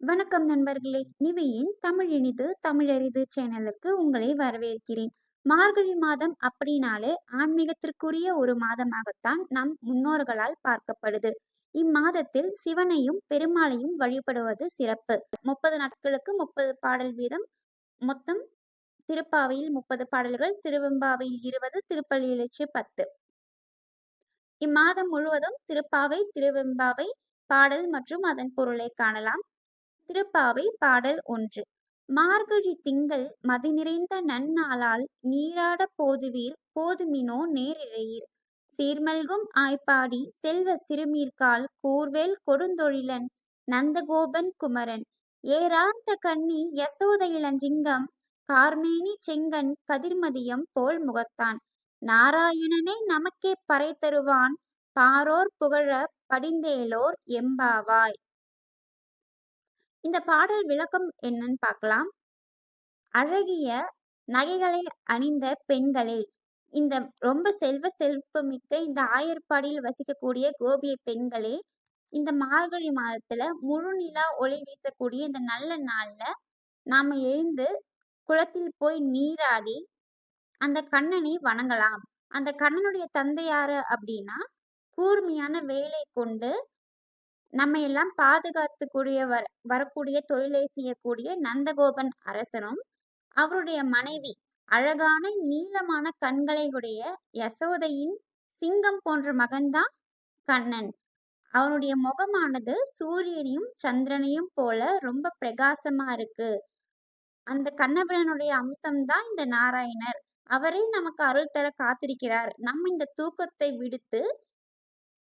வணக்கம் நண்பர்களே. நிவியின் தமிழ் இனிது தமிழறிது சேனலுக்கு உங்களை வரவேற்கிறேன். மார்கழி மாதம் அப்படின்னாலே ஆன்மீகத்திற்குரிய ஒரு மாதமாகத்தான் நம் முன்னோர்களால் பார்க்கப்படுது. இம்மாதத்தில் சிவனையும் பெருமாளையும் வழிபடுவது சிறப்பு. முப்பது நாட்களுக்கு முப்பது பாடல் வீதம். மொத்தம் திருப்பாவையில் முப்பது பாடல்கள் திருவெம்பாவையில் இருபது திருப்பள்ளி எழுச்சி பத்து. இம்மாதம் முழுவதும் திருப்பாவை திருவெம்பாவை பாடல் மற்றும் அதன் பொருளை காணலாம். திருப்பாவை பாடல் ஒன்று. மார்கழி திங்கள் மதி நிறைந்த நன்னாளால் நீராட போதுவீர் போதுமினோ நேரிழையீர். சீர்மல்கும் ஆய்ப்பாடி செல்வ சிறுமீர்கால் கூர்வேல் கொடுந்தொழிலன் நந்தகோபன் குமரன். ஏரார்ந்த கண்ணி யசோத இளஞ்சிங்கம் கார்மேனி செங்கன் கதிர்மதியம் போல் முகத்தான். நாராயணனே நமக்கே பறை தருவான் பாரோர் புகழ படிந்தேலோர் எம்பாவாய். இந்த பாடல் விளக்கம் என்னன்னு பார்க்கலாம். அழகிய நகைகளை அணிந்த பெண்களே இந்த ரொம்ப செல்வ செல்வமிக்க இந்த ஆயர்பாடியில் வசிக்கக்கூடிய கோபிய பெண்களே இந்த மார்கழி மாதத்துல முழு நிலா ஒளி வீசக்கூடிய இந்த நல்ல நாள்ல நாம எழுந்து குளத்தில் போய் நீராடி அந்த கண்ணனை வணங்கலாம். அந்த கண்ணனுடைய தந்தை யாரு அப்படின்னா கூர்மையான வேலை கொண்டு நம்ம எல்லாம் பாதுகாத்துக்கூடிய வர வரக்கூடிய தொழிலை செய்யக்கூடிய நந்தகோபன் அரசனும் அவருடைய மனைவி அழகான நீளமான கண்களை உடைய யசோதையின் சிங்கம் போன்ற மகன்தான் கண்ணன். அவனுடைய முகமானது சூரியனையும் சந்திரனையும் போல ரொம்ப பிரகாசமா இருக்கு. அந்த கண்ணபிரனுடைய அம்சம்தான் இந்த நாராயணர். அவரே நமக்கு அருள் தர காத்திருக்கிறார். நம்ம இந்த தூக்கத்தை விடுத்து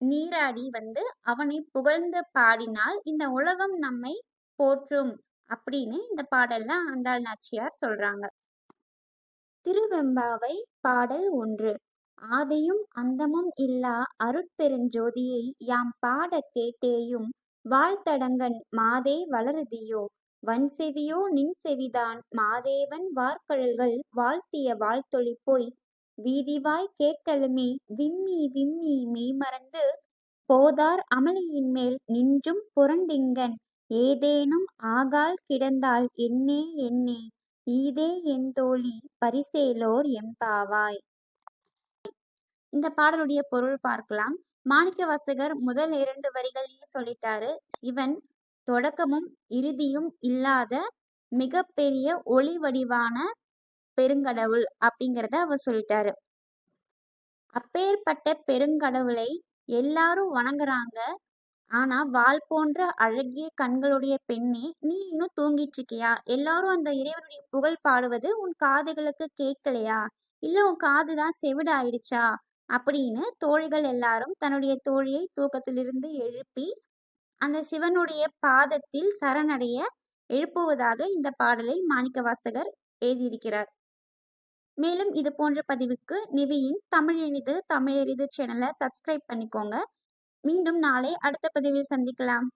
நீராடி வந்து அவனை புகழ்ந்து பாடினால் இந்த உலகம் நம்மை போற்றும் அப்படின்னு இந்த பாடல்ல ஆண்டாள் நாச்சியார் சொல்றாங்க. திருவெம்பாவை பாடல் ஒன்று. ஆதியும் அந்தமும் இல்லா அருட்பெருஞ்சோதியை யாம் பாட கேட்டேயும் வாழ்த்தடங்கன் மாதே வளருதியோ வன்செவியோ நின் செவிதான் மாதேவன் வார்கழல்கள் வாழ்த்திய வாழ்த்தொழி போய் வீதிவாய் கேட்டலுமே விம்மி விம்மி மெய்மறந்து போதார் அமளியின் மேல் நின்றும் புரண்டிங்கன் ஏதேனும் ஆகால் கிடந்தால் என்னே என்னே ஈதே என் தோழி பரிசேலோர் எம்பாவாய் இந்த பாடலுடைய பொருள் பார்க்கலாம். மாணிக்க வாசகர் முதல் இரண்டு வரிகளிலேயே சொல்லிட்டாரு இவன் தொடக்கமும் இறுதியும் இல்லாத மிகப்பெரிய ஒளி வடிவான பெருங்கடவுள் அப்படிங்கிறத அவர் சொல்லிட்டாரு. அப்பேற்பட்ட பெருங்கடவுளை எல்லாரும் வணங்குறாங்க. ஆனா வால் போன்ற அழகிய கண்களுடைய பெண்ணே நீ இன்னும் தூங்கிட்டு இருக்கியா எல்லாரும் அந்த இறைவனுடைய புகழ் பாடுவது உன் காதுகளுக்கு கேட்கலையா? இல்ல உன் காதுதான் செவிடு ஆயிடுச்சா அப்படின்னு தோழிகள் எல்லாரும் தன்னுடைய தோழியை தூக்கத்திலிருந்து எழுப்பி அந்த சிவனுடைய பாதத்தில் சரணடைய எழுப்புவதாக இந்த பாடலை மாணிக்க வாசகர் எழுதியிருக்கிறார். மேலும் இது போன்ற பதிவுக்கு நிவியின் தமிழ் எளிது தமிழ் சேனலை சப்ஸ்கிரைப் பண்ணிக்கோங்க. மீண்டும் நாளை அடுத்த பதிவில் சந்திக்கலாம்.